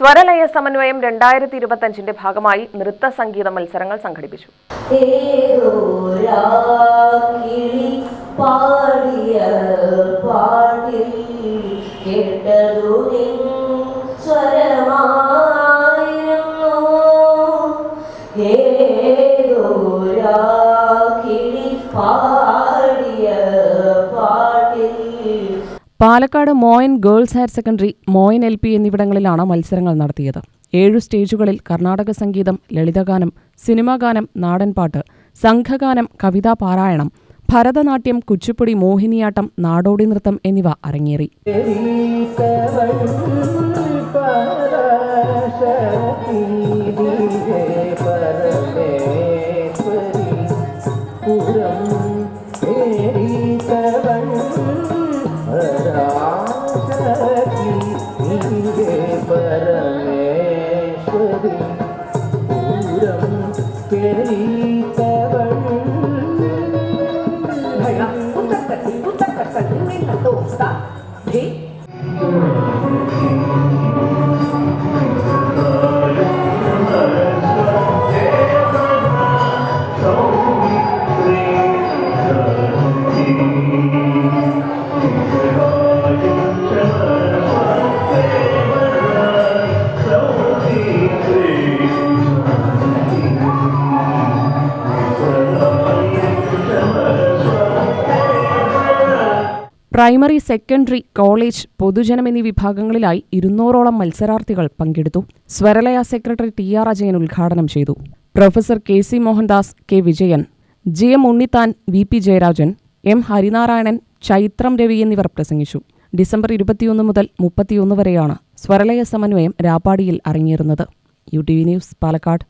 സ്വരലയ സമന്വയം രണ്ടായിരത്തി ഇരുപത്തഞ്ചിന്റെ ഭാഗമായി നൃത്ത സംഗീത മത്സരങ്ങൾ സംഘടിപ്പിച്ചു ഏതോരാക്കിളി പാടിയ കിളി കേട്ടതു Palakkad Moyan girls higher secondary Moyan L P എന്നിവിടങ്ങളിലാണ് മത്സരങ്ങൾ നടത്തിയത്. ഏഴു സ്റ്റേജുകളിൽ കർണാടക സംഗീതം ലളിതഗാനം സിനിമാഗാനം നാടൻപാട്ട് സംഘഗാനം കവിതാ പാരായണം ഭരതനാട്യം കുച്ചിപ്പുടി മോഹിനിയാട്ടം നാടോടി നൃത്തം എന്നിവ അരങ്ങേറി. Perita. പ്രൈമറി സെക്കൻഡറി കോളേജ് പൊതുജനം എന്നീ വിഭാഗങ്ങളിലായി ഇരുന്നൂറോളം മത്സരാർത്ഥികൾ പങ്കെടുത്തു. Swaralaya secretary T R Ajayan ഉദ്ഘാടനം ചെയ്തു. Professor K C Mohandas K Vijayan G M Unnithan V P Jayarajan M Harinarayanan Chaithram Ravi എന്നിവർ പ്രസംഗിച്ചു. ഡിസംബർ ഇരുപത്തിയൊന്ന് മുതൽ മുപ്പത്തിയൊന്ന് വരെയാണ് സ്വരലയ സമന്വയം രാപ്പാടിയിൽ അരങ്ങേറുന്നത്. U T V news Palakkad.